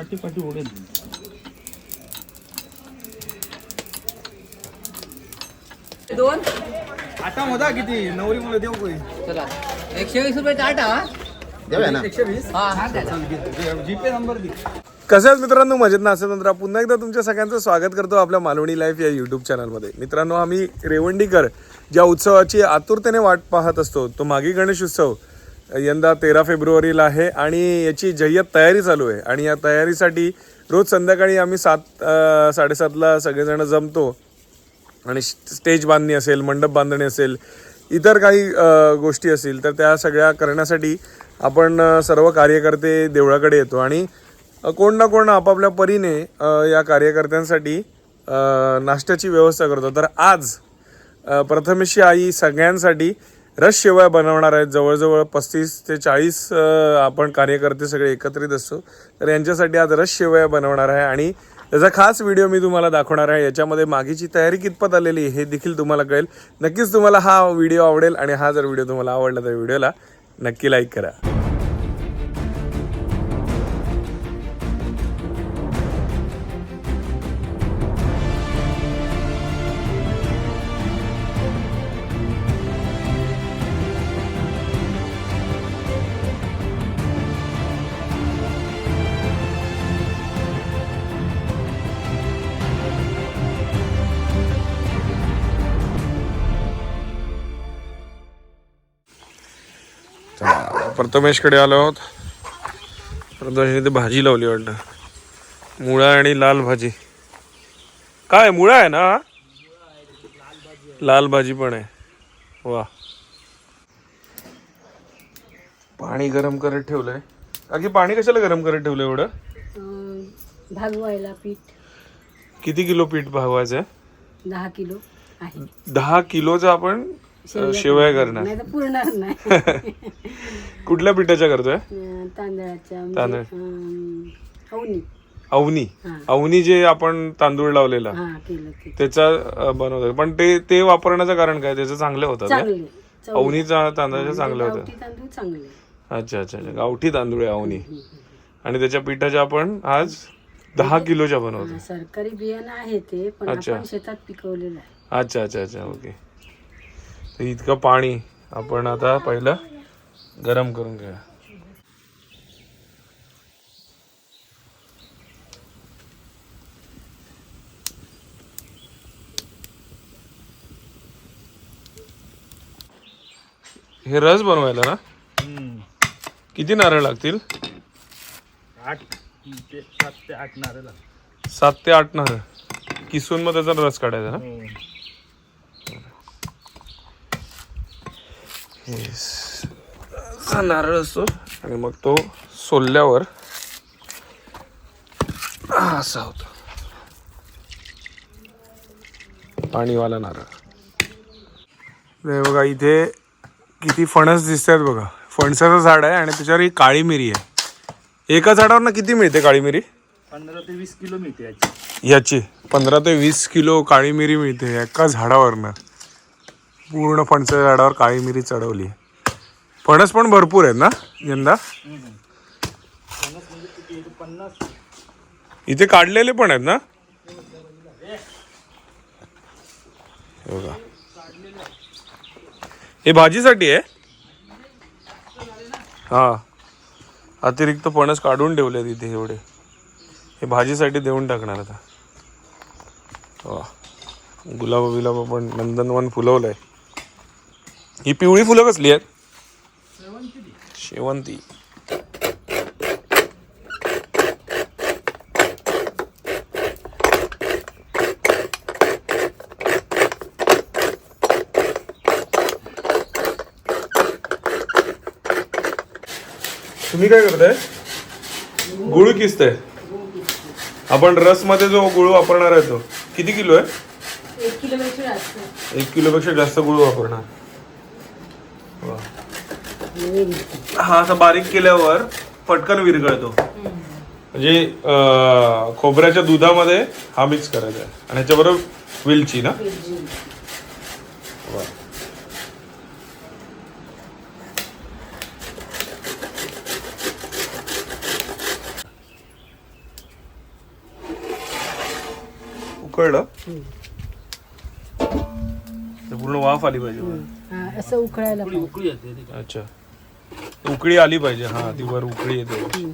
पाठी पाठी उडेल. दोन? आता मोदा किती? नवरी मुलं देऊ कोणी? चला. एकशे वीस रुपये टाटा हा. देऊया ना. एकशे वीस? हा हा द्या. जीपे नंबर दे. कशाच मित्रांनो? मजेत ना? असेल नंतर पुन्हा एकदा तुमच्या सगळ्यांचं स्वागत करतो आपल्या मालवणी लाईफ या यूट्यूब चॅनलमध्ये मित्रांनो आम्ही रेवंडीकर ज्या उत्सवाची आतुरतेने वाट पाहत असतो तो मागी गणेश उत्सव. यंदा तेरा फेब्रुवारीला आहे आणि याची जय्यत तयारी चालू आहे. आणि या तयारीसाठी रोज संध्याकाळी आम्ही सात साडेसातला सगळेजण जमतो. आणि स्टेज बांधणी असेल मंडप बांधणी असेल इतर काही गोष्टी असतील तर त्या सगळ्या करण्यासाठी आपण सर्व कार्यकर्ते देवळाकडे येतो. आणि कोण ना कोण आपापल्या परीने या कार्यकर्त्यांसाठी नाश्त्याची व्यवस्था करतो. तर आज प्रथमेशी आई सगळ्यांसाठी रस शेवया बनवणार आहेत. जवळजवळ पस्तीस ते चाळीस आपण कार्यकर्ते सगळे एकत्रित असतो. तर यांच्यासाठी आज रस शेवया बनवणार आहे आणि त्याचा खास व्हिडिओ मी तुम्हाला दाखवणार आहे. याच्यामध्ये मागीची तयारी कितपत आलेली हे देखील तुम्हाला कळेल. नक्कीच तुम्हाला हा व्हिडिओ आवडेल आणि हा जर व्हिडिओ तुम्हाला आवडला तर व्हिडिओला नक्की लाईक करा. प्रथमेशकडे आलो आहोत. प्रथमेशने ते भाजी लावली वाटतं. मुळा आणि लाल भाजी. काय मुळा आहे ना? लाल भाजी पण आहे. वा पाणी गरम करत ठेवलंय. अगदी पाणी कशाला गरम करत ठेवलं एवढं? भागवायला पीठ. किती किलो पीठ भागवायचं आहे दहा किलो आहे. दहा किलोचं आपण शेवया करणार. नाही तर पुरणार नाही. कुठल्या पिठाच्या करतोय? तांदळाच्या तांदळ. म्हणजे, अं, अवनी. अवनी. अवनी जे आपण तांदूळ लावलेला. त्याचा अं, बनवतात. पण ते ते वापरण्याचं कारण काय? त्याचं चांगलं होतं अवनीचा तांदळाचं चांगलं होतं. तांदूळ अच्छा अच्छा अच्छा. गावठी तांदूळ आहे अवनी. आणि त्याच्या पिठाच्या आपण आज दहा किलोच्या बनवतो. सरकारी बियाणं आहे ते पण शेतात पिकवलेलं आहे. अच्छा अच्छा अच्छा. ओके. तर इतकं पाणी आपण आता पहिलं गरम करून घेऊया. हे रस बनवायला ना? किती नारळ लागतील? आठ ते सात ते आठ नारळ सात ते आठ नारळ. किसून मग त्याचा रस काढायचा ना? हा नारळ असतो आणि मग तो सोलल्यावर असा होतो. पाणीवाला नारळ. बघा इथे किती फणस दिसत आहेत बघा. फणसाचं झाड आहे आणि त्याच्यावर ही काळी मिरी आहे. एका झाडावर ना किती मिळते काळी मिरी? पंधरा ते वीस किलो मिळते याची. याची. पंधरा ते वीस किलो काळी मिरी मिळते एका झाडावरनं. पूर्ण फणसाच्या झाडावर काळी मिरी चढवली. फणस पण भरपूर आहेत ना यंदा? इथे काढलेले पण आहेत ना? हो हे बघा हे भाजीसाठी आहे? हा. अतिरिक्त फणस काढून ठेवले तिथे एवढे. हे भाजीसाठी देऊन टाकणार आता. वा. गुलाब बिलाब पण नंदनवन फुलवलंय. ही पिवळी फुलं कसली आहेत? शेवंती. तुम्ही काय करताय? गुळ किसताय. आपण रसमध्ये जो गुळ वापरणार आहे तो. किती किलो आहे? एक किलोपेक्षा जास्त गुळ वापरणार. हा असा बारीक केल्यावर पटकन विरघळतो म्हणजे अं, खोबऱ्याच्या दुधामध्ये हा मिक्स करायचा आहे आणि ह्याच्याबरोबर वेलची ना वा. उकळलं. तर पूर्ण वाफ आली पाहिजे. हा, असं उकळायला पाहिजे. उकळी येते ती. अच्छा उकळी आली पाहिजे हा ती वर उकळी येते.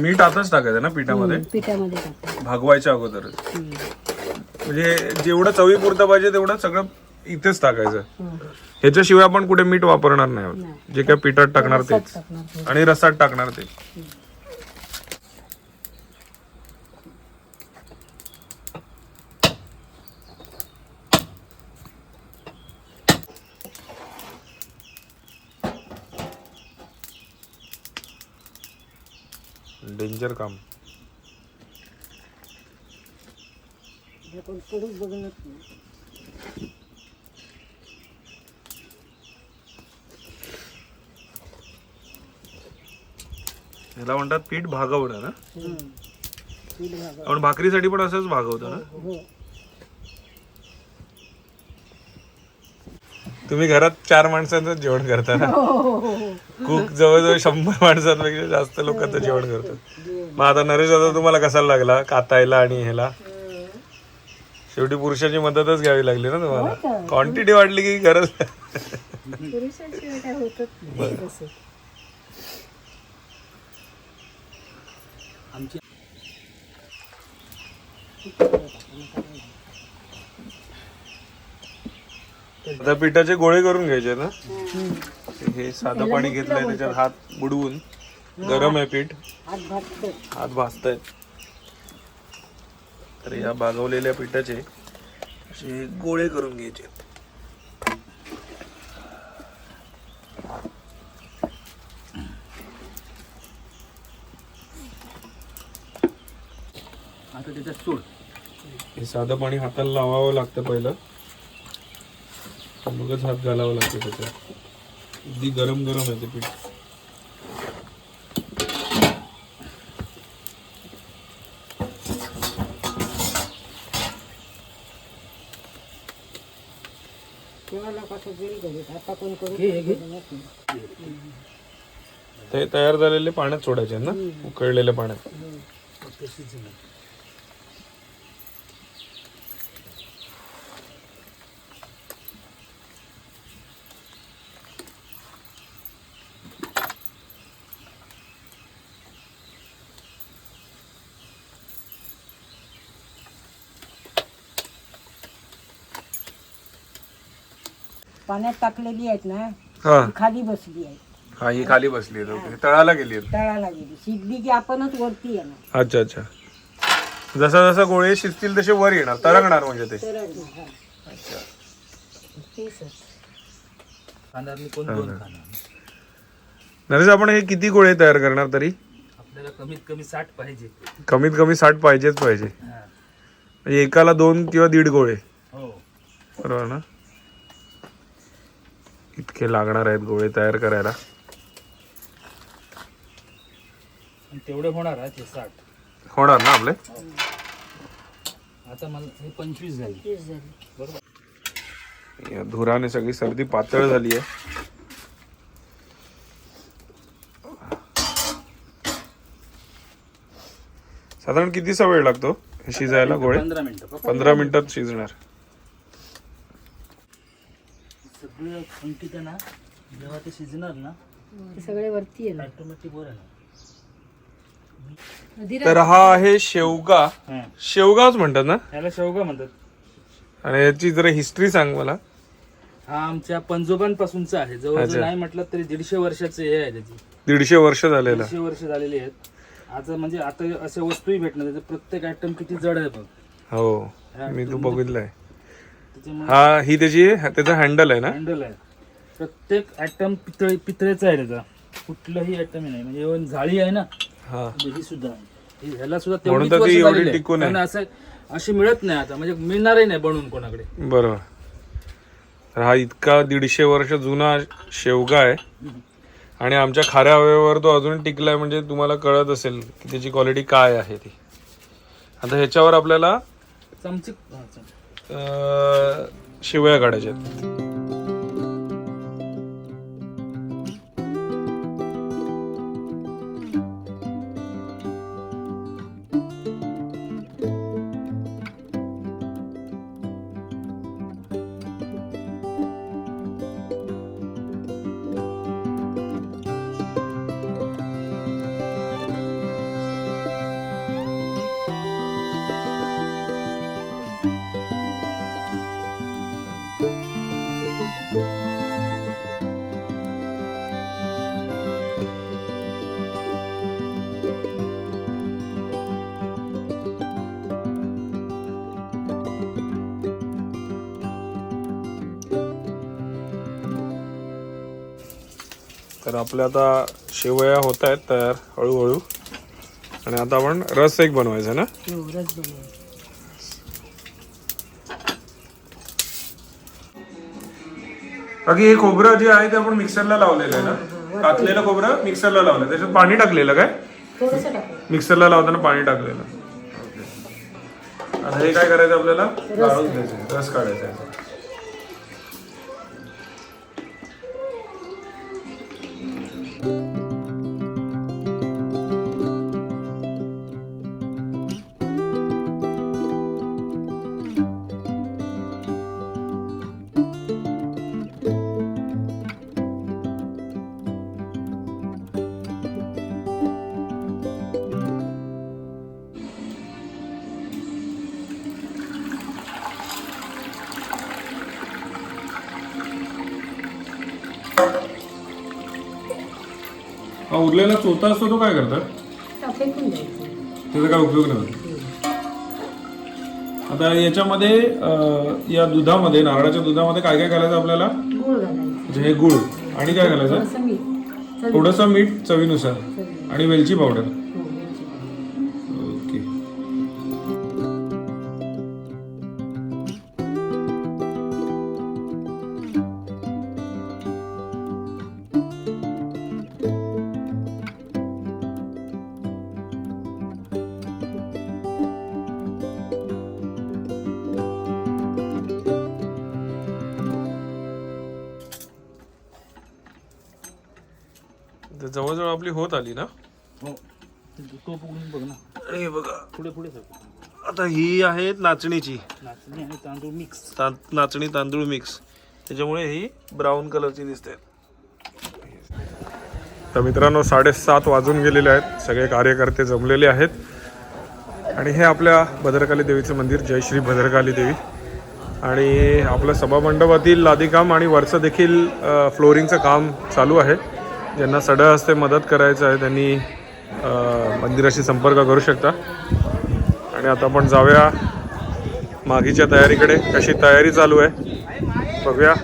मीठ आताच टाकायचं ना पिठामध्ये पिठामध्ये. भागवायच्या अगोदर हम्म. म्हणजे जेवढं चवीपुरतं पाहिजे तेवढं सगळं इथेच टाकायचं. ह्याच्याशिवाय आपण कुठे मीठ वापरणार नाही. जे काय पिठात टाकणार तेच. आणि रसात टाकणार ते डेंजर काम हे बघणार नाही. ह्याला म्हणतात पीठ भागवणं ना. पीठ. आपण भाकरीसाठी पण असंच भागवतो ना हो तुम्ही घरात चार माणसांचं जेवण करता ना हो, हो, हो, हो. कुक जवळजवळ शंभर माणसांपेक्षा जास्त लोकांचं जेवण करतो मग आता नरेश आता तुम्हाला कसाला लागला कातायला आणि ह्याला शेवटी पुरुषाची मदतच घ्यावी लागली ना तुम्हाला? क्वांटिटी वाढली की गरज. आता पिठाचे गोळे करून घ्यायचे ना? हे साधं पाणी घेतलंय त्याच्यात हात बुडवून. गरम आहे पीठ. हात भाजतो हात भाजतायत तर या भागवलेल्या पिठाचे असे गोळे करून घ्यायचे. आता त्याच्यात सोड. हे साधं पाणी हाताला लावावं लागतं पहिलं. मगच हात घालावं लागतं त्याच्यात. अगदी गरम गरम आहे ते पीठ तेव्हा कसं गेली घरी आता कोण करू घे, घे. ते तयार झालेले पाण्यात सोडायचे ना? उकळलेल्या पाण्यात. पाण्यात टाकलेली आहेत ना हा. ती खाली बसली आहे. हा ही खाली बसली आहे. ओके. तळाला गेली आहे. तळाला गेली. शिजली की आपणच वरती येणार. अच्छा अच्छा. जसा जसा गोळे शिजतील तसे वर येणार. तरंगणार म्हणजे ते. हा. तेच कोण दोन खाणार? नरेश आपण हे किती गोळे तयार करणार तरी? आपल्याला कमीत कमी साठ पाहिजे. कमीत कमी साठ पाहिजेच पाहिजे. हा. म्हणजे एकाला दोन किंवा दीड गोळे. हो. बरोबर ना? इतके लागणार आहेत गोळे तयार करायला. आणि तेवढे होणार आहे ते साठ. होणार ना आपले? आता मला हे पंचवीस झाली. झाली. या धुराने सगळी सर्दी पातळ झाली आहे. साधारण कितीचा वेळ लागतो हे शिजायला गोळे? पंधरा मिनिटं. पंधरा मिनिटात शिजणार. सगळं ना जेव्हा ते शिजणार ना ते सगळे वरती येणार. ऑटोमॅटिक वर येणार. तर हा आहे शेवगा. शेवगाच म्हणतात ना? ह्याला शेवगा म्हणतात. आणि याची जरा हिस्ट्री सांग मला. हा आमच्या पंजोबांपासूनचा आहे. जवळजवळ अच्छा. नाही म्हटलं तरी दीडशे वर्षाचे हे आहे त्याची. दीडशे वर्ष झालेला. दीडशे वर्ष झालेली आहेत. आता म्हणजे आता अशा वस्तूही भेटणार. त्याचे प्रत्येक आयटम किती जड आहे बघ. हो. मी तो बघितलाय. हा ही त्याची त्याचा हँडल आहे ना? हँडल आहे. प्रत्येक आयटम पितळी पितळेचा आहे त्याचा. कुठलाही आयटम नाही. म्हणजे even झाळी आहे ना हा. ही सुद्धा आहे. ही- ह्याला सुद्धा म्हणून तेवढीच तर ती वर्ष एवढी झालेली आहे. टिकून आहे. कारण असं अशी मिळत नाही आता. म्हणजे मिळणारही नाही बनवून कोणाकडे. बरोबर. तर हा इतका दीडशे वर्ष जुना शेवगा आहे. आणि आमच्या खाऱ्या हवेवर तो अजून टिकलाय म्हणजे तुम्हाला कळत असेल की त्याची क्वालिटी काय आहे ती. आता ह्याच्यावर आपल्याला चमचे हा, चमचे. अं, शिवया काढायच्या आहेत. तर आपल्या आता शेवया होत आहेत तयार हळूहळू. आणि आता आपण रस एक बनवायचा ना? बाकी हे खोबरं जे आहे ते आपण मिक्सरला लावलेलं आहे ना? कातलेलं खोबरं मिक्सरला लावलं त्याच्यात पाणी टाकलेलं काय? मिक्सरला लावताना पाणी टाकलेलं. आता हे काय करायचं आपल्याला? रस काढायचा आहे. उरलेला चोथा असतो तो काय करतात? फेकून द्यायचं. त्याचा काय उपयोग नाही. आता याच्यामध्ये अं, या दुधामध्ये नारळाच्या दुधामध्ये काय काय घालायचं आपल्याला? गुळ घालायचं. म्हणजे हे गुळ. आणि काय घालायचं. थोडंसं मीठ. चवीनुसार. आणि वेलची पावडर. होत आली ना? हो. तो पकडून बघ ना. आणि बघा. पुढे पुढे सर. आता ही आहे नाचणीची. नाचणी आणि तांदूळ मिक्स ता- नाचणी तांदूळ मिक्स त्याच्यामुळे ही ब्राऊन कलरची दिसते. तर मित्रांनो साडेसात वाजून गेलेले आहेत. सगळे कार्यकर्ते जमलेले आहेत. आणि हे आपल्या भद्रकाली देवीचं मंदिर. जय श्री भद्रकाली देवी. आणि आपलं सभामंडपातील लादीकाम आणि वरचं देखील फ्लोरिंगचं काम चालू आहे. ज्यांना सडळ हस्ते मदत करायचं आहे त्यांनी मंदिराशी संपर्क करू शकता. आणि आता आपण जाऊया मागीच्या तयारीकडे. कशी तयारी चालू आहे? बघूया.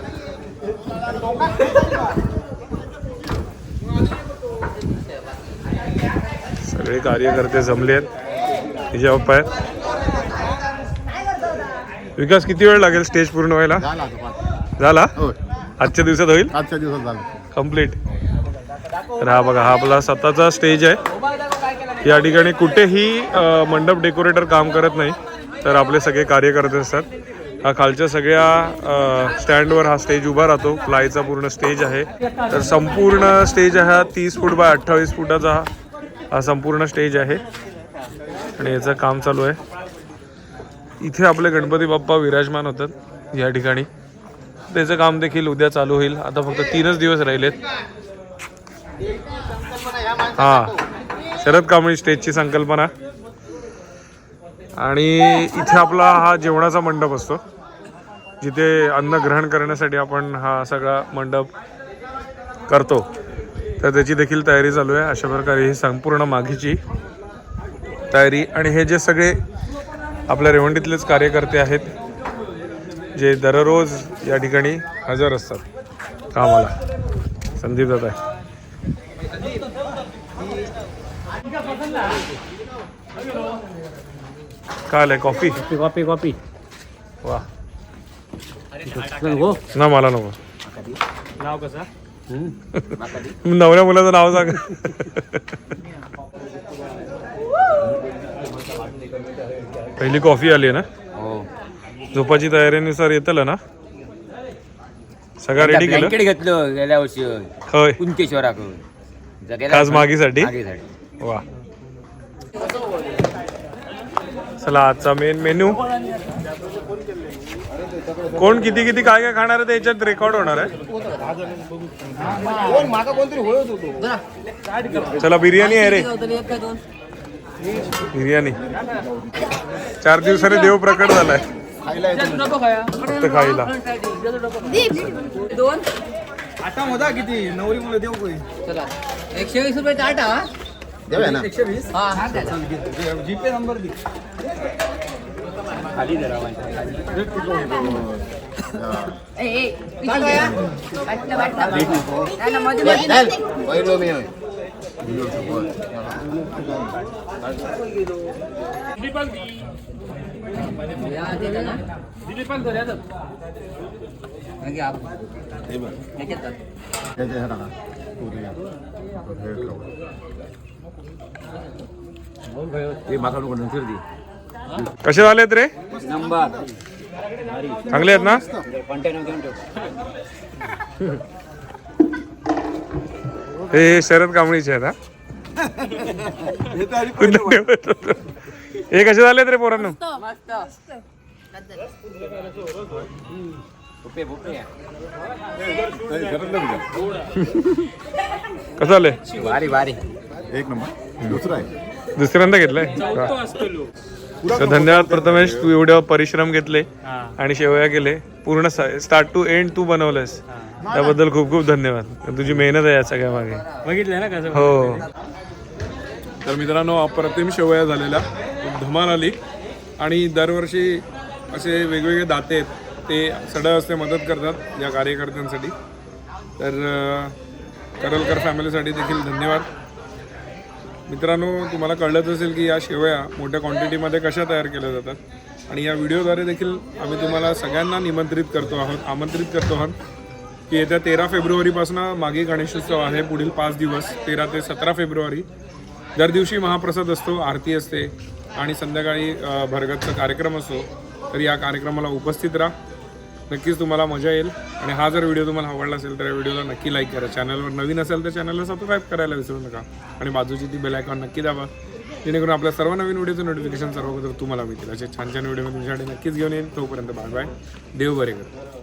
सगळे कार्यकर्ते जमले आहेत. हिजे बाप्पा आहेत. विकास किती वेळ लागेल स्टेज पूर्ण व्हायला? झाला आजच्या दिवसात होईल? आजच्या दिवसात झालं. कंप्लीट तर हा बघा हा आपला स्वतःचा स्टेज आहे. या ठिकाणी कुठेही मंडप डेकोरेटर काम करत नाही तर आपले सगळे कार्यकर्ते असतात. हा खालच्या सगळ्या स्टँडवर हा स्टेज उभा राहतो. प्लायचा पूर्ण स्टेज आहे. तर संपूर्ण स्टेज हा तीस फूट बाय अठ्ठावीस फुटाचा हा हा संपूर्ण स्टेज आहे. आणि याचं काम चालू आहे. इथे आपले गणपती बाप्पा विराजमान होतात या ठिकाणी. त्याचं काम देखील उद्या चालू होईल. आता फक्त तीनच दिवस राहिलेत. हा. शरद कांबळी स्टेजची संकल्पना. आणि इथे आपला हा जेवणाचा मंडप असतो. जिथे अन्न ग्रहण करण्यासाठी आपण हा सगळा मंडप करतो. तर त्याची देखील तयारी चालू आहे. अशा प्रकारे ही संपूर्ण मागीची तयारी. आणि हे जे सगळे आपल्या रेवंडीतलेच कार्यकर्ते आहेत जे दररोज या ठिकाणी हजर असतात. कामाला. संदीप दादा. काय आलंय कॉफी कॉपी कॉपी वा. हो ना मला नको. नाव कसं? नवऱ्या मुलाचं नाव सांग. पहिली कॉफी आली ना? हो. झोपाची तयारीनुसार येतलं ना? सगळं रेडी केलं? ब्लँकेट घेतलं गेल्या वर्षी. होय. कुंकेश्वराकडून. खास मागीसाठी? मागीसाठी. वा. चला आजचा मेन मेन्यू कोण किती किती काय काय खाणार आहे ते याच्यात रेकॉर्ड होणार आहे. चला बिर्याणी आहे रे. बिर्याणी. चार दिवसाने देव प्रकट झालाय. फक्त खायला. दोन. आटा मोदा किती? नवरी मुलं देऊ कोई चला. एकशे वीस रुपये आटा? देऊया ना? एकशे वीस हा हा द्या. जीपे नंबर दे। ए, ए, पिशवी द्या. वाटलं, वाटलं. नाही कसे झालेत रे चांगले आहेत ना हे शरद कांबळीचे आहेत हा हे कसे झालेत रे पोरांनो. कसं झालंय भारी भारी एक नंबर. दुसरा आहे. दुसऱ्यांदा घेतलंय? तर धन्यवाद प्रथमेश तू एवढं परिश्रम घेतले आणि शेवया केले. पूर्ण स्टार्ट टू एंड तू बनवलंस त्याबद्दल खूप खूप धन्यवाद. तुझी मेहनत आहे या सगळ्या मागे. बघितलं ना कसं हो. तर मित्रांनो अप्रतिम शेवया झालेल्या. खूप धमाल आली. आणि दरवर्षी असे वेगवेगळे दाते आहेत. ते सडळ असते मदत करतात या कार्यकर्त्यांसाठी. तर करलकर फॅमिलीसाठी देखील धन्यवाद. मित्रांनो तुम्हाला कळलंच असेल की या शेवया मोठ्या क्वांटिटीमध्ये कशा तयार केल्या जातात. आणि या व्हिडिओद्वारे देखील आम्ही तुम्हाला सगळ्यांना निमंत्रित करतो आहोत आमंत्रित करतो आहोत की येत्या तेरा फेब्रुवारीपासून मागे गणेशोत्सव आहे पुढील पाच दिवस तेरा ते सतरा फेब्रुवारी. दर दिवशी महाप्रसाद असतो आरती असते आणि संध्याकाळी भरगतचा कार्यक्रम असतो. तर या कार्यक्रमाला उपस्थित राहा. नक्कीच तुम्हाला मजा येईल. आणि हा जर व्हिडिओ तुम्हाला आवडला असेल तर या व्हिडिओला नक्की लाईक करा. चॅनलवर नवीन असेल तर चॅनलला सबस्क्राईब करायला विसरू नका. आणि बाजूची ती बेल आयकॉन नक्की दाबा. जेणेकरून आपल्या सर्व नवीन व्हिडिओचं नोटिफिकेशन सर्व तुम्हाला मिळतील. असे छान छान व्हिडिओ मी तुमच्यासाठी नक्कीच घेऊन येईल तोपर्यंत बाय बाय देव बरे कर.